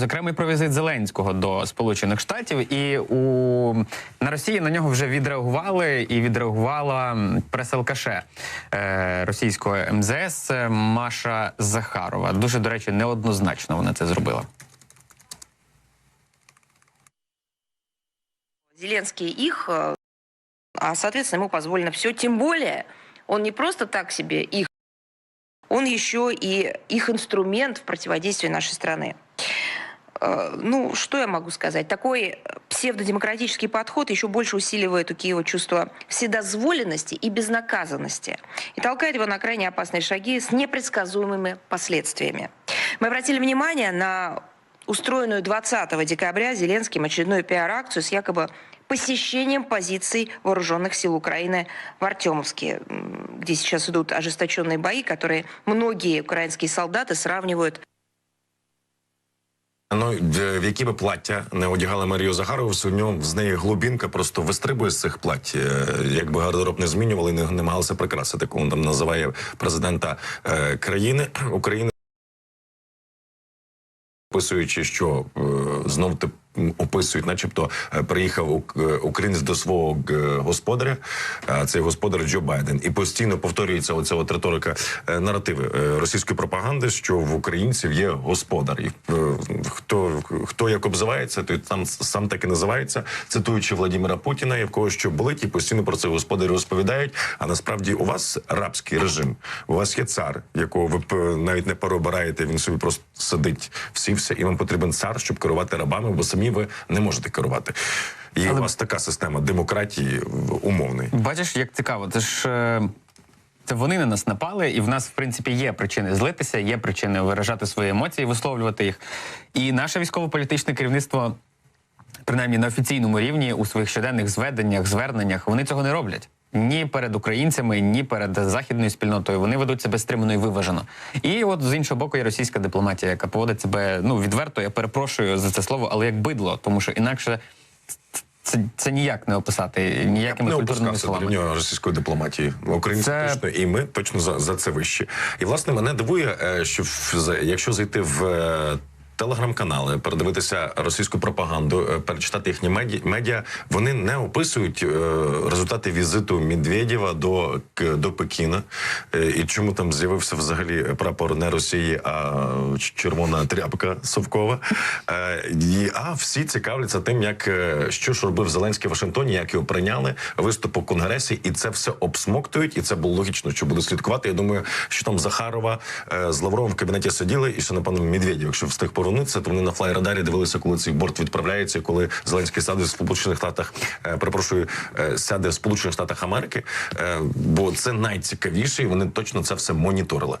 Зокрема, і про візит Зеленського до Сполучених Штатів, і у на Росії на нього вже відреагували і відреагувала м, прес-алкаше е, російського МЗС е, Маша Захарова. Дуже до речі, неоднозначно вона це зробила. Зеленский их, э, а, соответственно, ему позволено все. Тем более, он не просто так себе их, он еще и их инструмент в противодействии нашей страны. Э, Ну, что я могу сказать? Такой э, псевдодемократический подход еще больше усиливает у Киева чувство вседозволенности и безнаказанности и толкает его на крайне опасные шаги с непредсказуемыми последствиями. Мы обратили внимание на устроенную 20 декабря Зеленским очередную пиар-акцию с якобы посещением позиций вооруженных сил Украины в Артемовске, где сейчас идут ожесточенные бои, которые многие украинские солдаты сравнивают Ну, в які би плаття не одягала Марію Захарову, все одно з неї глубінка просто вистрибує з цих плать. Е, Якби гардероб не змінювали, не намагалися прикрасити, кому там називає президента е, країни України. Описуючи, що е, знов ти описують, начебто е, приїхав е, українець до свого господаря, а цей господар Джо Байден, і постійно повторюється оця от риторика е, наративи е, російської пропаганди, що в українців є господар. І е, хто хто як обзивається, той там сам так і називається, цитуючи Владимира Путіна, і в кого що болить, і постійно про це господарі розповідають. А насправді у вас рабський режим, у вас є цар, якого ви навіть не переобираєте. Він собі просто сидить, всівся, і вам потрібен цар, щоб керувати рабами, бо самі ви не можете керувати. І у вас така система демократії умовної. Бачиш, як цікаво, це ж. е, Це вони на нас напали, і в нас, в принципі, є причини злитися, є причини виражати свої емоції, висловлювати їх. І наше військово-політичне керівництво, принаймні на офіційному рівні, у своїх щоденних зведеннях, зверненнях, вони цього не роблять. Ні перед українцями, ні перед західною спільнотою. Вони ведуть себе стримано і виважено. І от з іншого боку є російська дипломатія, яка поводить себе ну відверто. Я перепрошую за це слово, але як бидло, тому що інакше це, це ніяк не описати ніякими не культурними словами. до нього російської дипломатії. Українці Це- точно і ми точно за, за це вищі. І власне мене дивує, е, що в, якщо зайти в. Телеграм-канали, передивитися російську пропаганду, е, перечитати їхні меді- медіа, вони не описують е, результати візиту Медведєва до, до Пекіна. Е, і чому там з'явився взагалі прапор не Росії, а червона тряпка совкова. А всі цікавляться тим, як що ж робив Зеленський в Вашингтоні, як його прийняли, виступ у конгресі, і це все обсмоктують. І це було логічно, що буде слідкувати. Я думаю, що там Захарова з Лавровим в кабінеті сиділи, і ще напевно Медведєв, якщо встиг повернутися, то вони на флайрадарі дивилися, коли цей борт відправляється, коли Зеленський сяде в Сполучених Штатах, е, перепрошую, е, сяде в Сполучених Штатах Америки, е, бо це найцікавіше, і вони точно це все моніторили.